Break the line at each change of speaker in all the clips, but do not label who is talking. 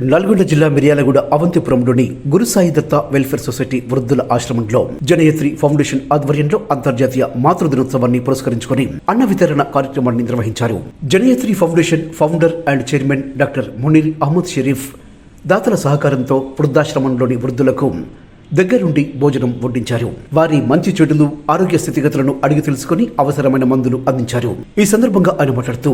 నల్గొండ జిల్లా మిర్యాలగూడ అవంతిపురంలోని Gurusai Datta welfare society వృద్ధుల ఆశ్రమంలో జనయత్రి ఫౌండేషన్ ఆధ్వర్యంలో అంతర్జాతీయ మాతృ దినోత్సవాన్ని పురస్కరించుకొని అన్న వితరణ కార్యక్రమాన్ని నిర్వహించారు. Janayatri foundation founder and chairman doctor Munir Ahmed Sharif దాతల సహకారంతో వృద్ధాశ్రమంలోని వృద్ధులకు దగ్గరుండి భోజనం వడ్డించారు. వారి మంచి చెడులు ఆరోగ్య స్థితిగతులను అడిగి తెలుసుకుని అవసరమైన మందులు అందించారు. ఈ సందర్భంగా ఆయన మాట్లాడుతూ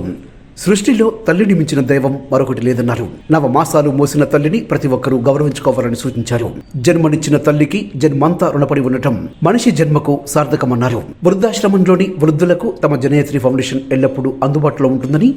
సృష్టిలో తల్లిని మించిన దైవం మరొకటి లేదన్నారు. నవమాసాలు మోసిన తల్లిని ప్రతి ఒక్కరూ గౌరవించుకోవాలని సూచించారు. జన్మనిచ్చిన తల్లికి జన్మంతా రుణపడి ఉండటం మనిషి జన్మకు సార్థకమన్నారు. వృద్ధాశ్రమంలోని వృద్ధులకు తమ జనయత్రి ఫౌండేషన్ ఎల్లప్పుడూ అందుబాటులో ఉంటుందని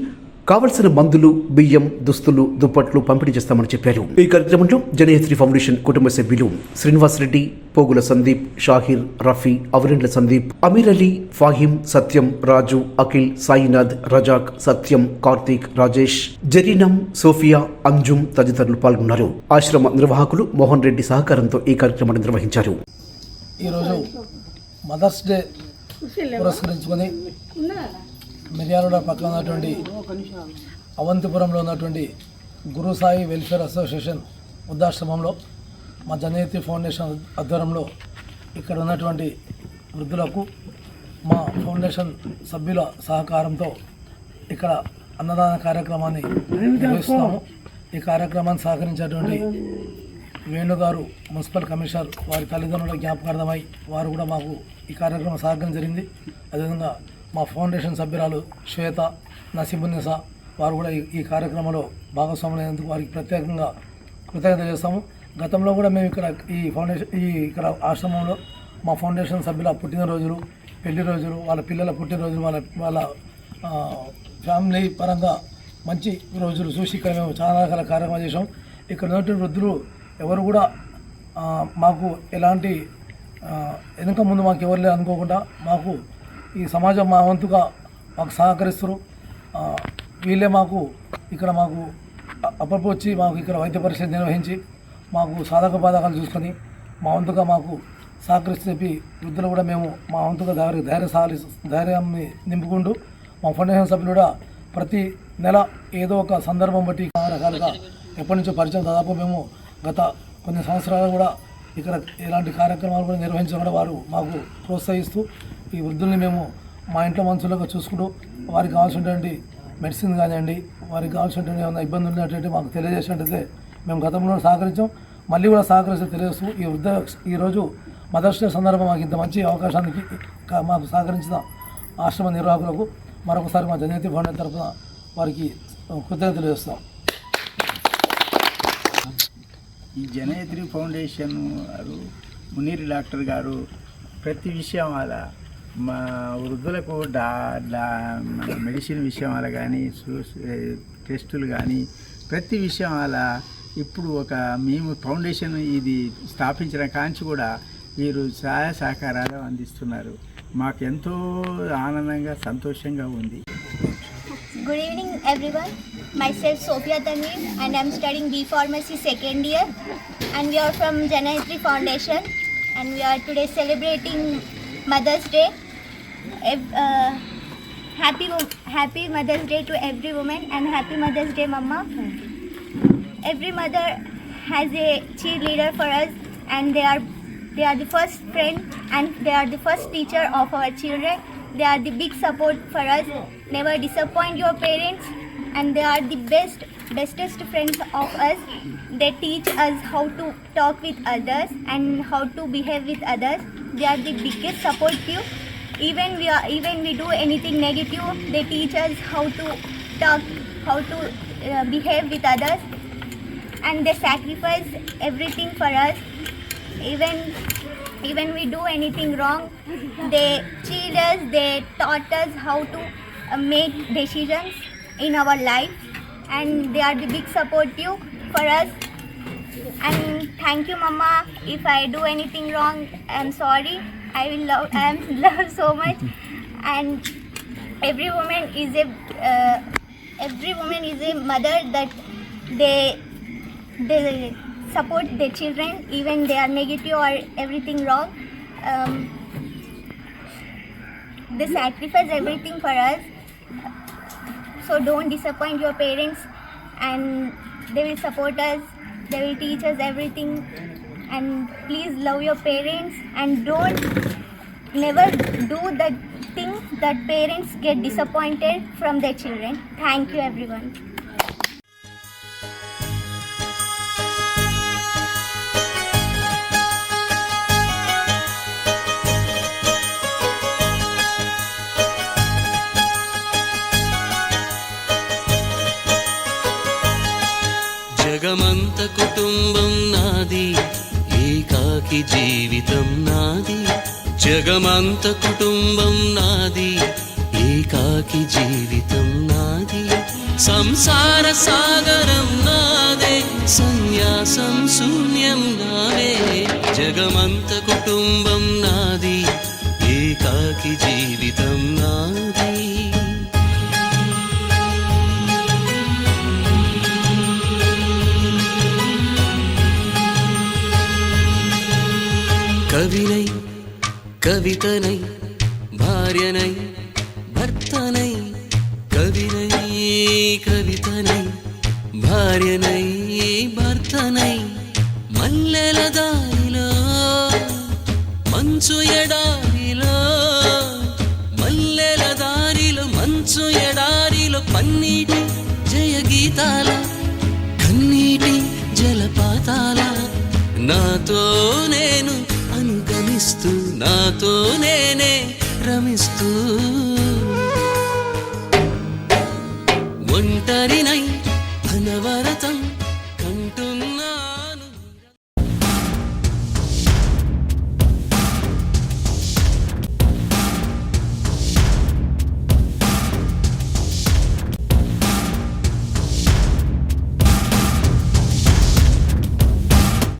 కావలసిన మందులు బియ్యం దుస్తులు దుప్పట్లు పంపిణీ చేస్తామని చెప్పారు. ఈ కార్యక్రమంలో జనయత్రి ఫౌండేషన్ కుటుంబ సభ్యులు శ్రీనివాస్ రెడ్డి పోగుల సందీప్ షాహిర్ రఫీ అవరెండ్ల సందీప్ అమీర్ అలీ ఫాహిం సత్యం రాజు అఖిల్ సాయినాథ్ రజాక్ సత్యం కార్తీక్ రాజేష్ జరీనం సోఫియా అంజుమ్ తదితరులు పాల్గొన్నారు. ఆశ్రమ నిర్వాహకులు మోహన్ రెడ్డి సహకారంతో ఈ కార్యక్రమాన్ని నిర్వహించారు.
ఈరోజు మదర్స్ డే పురస్కరించుకొని మిర్యాలగూడ పక్కన ఉన్నటువంటి అవంతిపురంలో ఉన్నటువంటి గురుసాయి వెల్ఫేర్ అసోసియేషన్ వృద్ధాశ్రమంలో మా జనయతి ఫౌండేషన్ ఆధ్వర్యంలో ఇక్కడ ఉన్నటువంటి వృద్ధులకు మా ఫౌండేషన్ సభ్యుల సహకారంతో ఇక్కడ అన్నదాన కార్యక్రమాన్ని నిర్వహిస్తున్నాము. ఈ కార్యక్రమాన్ని సహకరించేటువంటి వేణుగారు మున్సిపల్ కమిషనర్ వారి తల్లిదండ్రుల జ్ఞాపకార్థమై వారు కూడా మాకు ఈ కార్యక్రమం సహకరించింది జరిగింది. అదేవిధంగా మా ఫౌండేషన్ సభ్యురాలు శ్వేత నసీబున్నిసా వారు కూడా ఈ కార్యక్రమంలో భాగస్వాములైనందుకు వారికి ప్రత్యేకంగా కృతజ్ఞత చేస్తాము. గతంలో కూడా మేము ఇక్కడ ఈ ఫౌండేషన్ ఈ ఇక్కడ ఆశ్రమంలో మా ఫౌండేషన్ సభ్యుల పుట్టినరోజులు పెళ్ళి రోజులు వాళ్ళ పిల్లల పుట్టినరోజులు వాళ్ళ వాళ్ళ ఫ్యామిలీ పరంగా మంచి రోజులు చూసి ఇక్కడ మేము చాలా రకాల కార్యక్రమాలు చేసాం ఇక్కడ ఉన్నటువంటి వృద్ధులు ఎవరు కూడా మాకు ఎలాంటి వెనుక ముందు మాకు ఎవరు లేరు అనుకోకుండా మాకు ఈ సమాజం మా వంతుగా మాకు సహకరిస్తారు. వీళ్ళే మాకు ఇక్కడ మాకు అ- అప్పుడప్పుడు వచ్చి మాకు ఇక్కడ వైద్య పరీక్షలు నిర్వహించి మాకు సాధక బాధకాలు చూసుకొని మా వంతుగా మాకు సహకరిస్తూ చెప్పి వృద్ధులు కూడా మేము మా వంతుగా ధైర్య ధైర్య సాలి ధైర్యాన్ని నింపుకుంటూ మా ఫౌండేషన్ సభ్యులు కూడా ప్రతి నెల ఏదో ఒక సందర్భం బట్టి రకాలుగా ఎప్పటి నుంచో పరిచయం దాదాపు మేము గత కొన్ని సంవత్సరాలు కూడా ఇక్కడ ఇలాంటి కార్యక్రమాలు కూడా నిర్వహించడం కూడా వారు మాకు ప్రోత్సహిస్తూ ఈ వృద్ధుల్ని మేము మా ఇంట్లో మనుషులుగా చూసుకుంటూ వారికి కావాల్సినటువంటి మెడిసిన్ కానివ్వండి వారికి కావాల్సినటువంటి ఏమైనా ఇబ్బందులు ఉన్నటువంటి మాకు తెలియజేసినట్టయితే మేము గతంలో సహకరించాం. మళ్ళీ కూడా సహకరిస్తే తెలియజేస్తూ ఈ వృద్ధ ఈరోజు మదర్స్ డే సందర్భం మాకు ఇంత మంచి అవకాశానికి మాకు సహకరించిన ఆశ్రమ నిర్వాహకులకు మరొకసారి మా జనతి ఫౌండేషన్ తరఫున వారికి కృతజ్ఞత తెలియజేస్తాం
ఈ జనయత్రి ఫౌండేషన్ వారు మునీర్ డాక్టర్ గారు ప్రతి విషయం అలా మా వృద్ధులకు డా మెడిసిన్ విషయం వల్ల కానీ టెస్టులు కానీ ప్రతి విషయం వల్ల ఇప్పుడు ఒక మేము ఫౌండేషన్ ఇది స్థాపించిన కాంచి కూడా వీరు సహాయ సహకారాలు అందిస్తున్నారు. మాకు ఎంతో ఆనందంగా సంతోషంగా ఉంది.
Good evening everyone my self Sofia Tamir and I'm studying B pharmacy second year and we're from Janahitri foundation and we're today celebrating mother's day Uh, happy, wo- happy Mother's Day to every woman, and happy Mother's Day, Mama. Every mother has a cheerleader for us, and they are they are the first friend and they are the first teacher of our children. They are the big support for us. Never disappoint your parents, and they are the best bestest friends of us. They teach us how to talk with others and how to behave with others. They are the biggest support you. Even we are even we do anything negative, they teach us how to talk, how to uh, behave with others. And they sacrifice everything for us. Even even we do anything wrong they cheat us they taught us how to uh, make decisions in our life. And they are the big support you for us and thank you mama. If i do anything wrong i'm sorry. I will love i am love so much. And every woman is a uh, every woman is a mother that they they support their children even they are negative or everything wrong. Um, they sacrifice everything for us. So don't disappoint your parents and they will support us, they will teach us everything. And please love your parents and don't never do the things that parents get disappointed from their children. Thank you, everyone.
జగమంత కుటుంబం నాది ఏకాకి జీవితం నాది. జగమంత కుటుంబం నాది ఏకాకి జీవితం నాది. సంసార సాగరం నాదే సన్యాసం శూన్యం నావే జగమంత కుటుంబం నాది ఏకాకి జీవితం నాది. கவினை கவிதனை பாரியனை பர்த்தனை கவினை கவிதனை భార్యనై భర్తనై మల్లెల దారిలో మంచు ఎడారిలో మల్లెల దారిలో మంచు ఎడారిలో పన్నీటి జయ గీతాల కన్నీటి జలపాతాల నాతో నేను అనుగమిస్తూ నాతో నేనే రమిస్తూ. ఒంటరినై